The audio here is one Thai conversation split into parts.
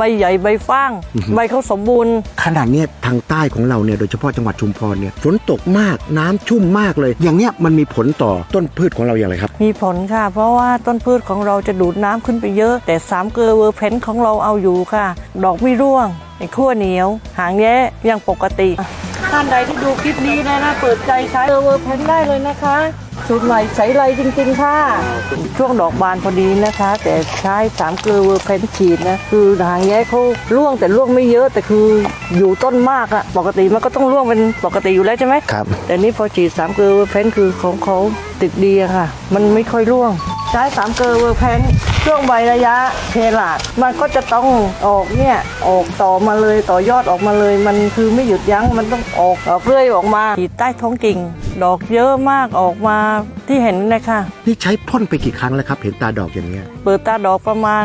ใบใหญ่ใบฟ้างอือฮึใบเขาสมบูรณ์ ขนาดเนี้ยทางใต้ของเราเนี่ยโดยเฉพาะจังหวัดชุมพรเนี่ยฝนตกมากน้ำชุ่มมากเลย อย่างเนี้ยมันมีผลต่อต้นพืชของเราอย่างไรครับ มีผลค่ะ เพราะว่าต้นพืชของเราจะดูดน้ำขึ้นไปเยอะ แต่สามเกลือเวอร์เพนของเราเอาอยู่ค่ะ ดอกไม่ร่วงไอ้ขั้วเหนียว หางแย้ยังปกติ ท่านใดที่ดูคลิปนี้นะนะเปิดใจใช้เกลือเวอร์เพนได้เลยนะคะสูตรใหม่ใช้ไรจริง ๆ ค่ะ ช่วงดอกบานพอดีนะคะ แต่ใช้สามเกลือเวอร์เพนฉีดนะคือหางแย้เขาร่วงแต่ร่วงไม่เยอะแต่คืออยู่ต้นมากอะปกติมันก็ต้องร่วงเป็นปกติอยู่แล้วใช่ไหมครับแต่นี่พอฉีดสามเกลอเวอร์แพนคือของเขาติดดีอะค่ะ มันไม่ค่อยร่วง ใช้สามเกลอเวอร์แพน ช่วงใบระยะเทลาดมันก็จะต้องออกเนี่ยออกต่อมาเลยต่อยอดออกมาเลย มันคือไม่หยุดยั้งมันต้องออกออกเรื่อยออกมาฉีดใต้ท้องกิ่ง ดอกเยอะมากออกมาที่เห็นนะคะนี่ใช้พ่นไปกี่ครั้งแล้วครับ เห็นตาดอกอย่างเงี้ยเปิดตาดอกประมาณ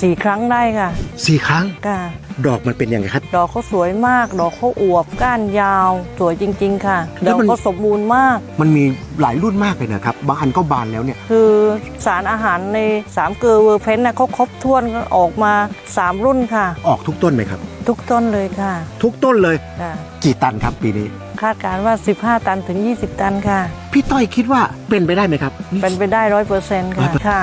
สี่ครั้งได้ค่ะสี่ครั้งค่ะ ดอกมันเป็นยังไงครับ ดอกเขาสวยมาก ดอกเขาอวบก้านยาว สวยจริง ๆ ค่ะแล้ดวอกมัน เขาสมบูรณ์มาก มันมีหลายรุ่นมากเลยนะครับบางอันก็บานแล้วเนี่ย คือสารอาหารในสามเกลือเวอร์เพนนะเขาครบถ้วนก็ออกมา3รุ่นค่ะ ออกทุกต้นไหมครับ ทุกต้นเลยค่ะทุกต้นเลย ค่ะ กี่ตันครับปีนี้ คาดการณ์ว่า 15 ตันถึง 20 ตันค่ะ พี่ต้อยคิดว่าเป็นไปได้ไหมครับ เป็นไปได้ร้อยเปอร์เซ็นต์ค่ะค่ะ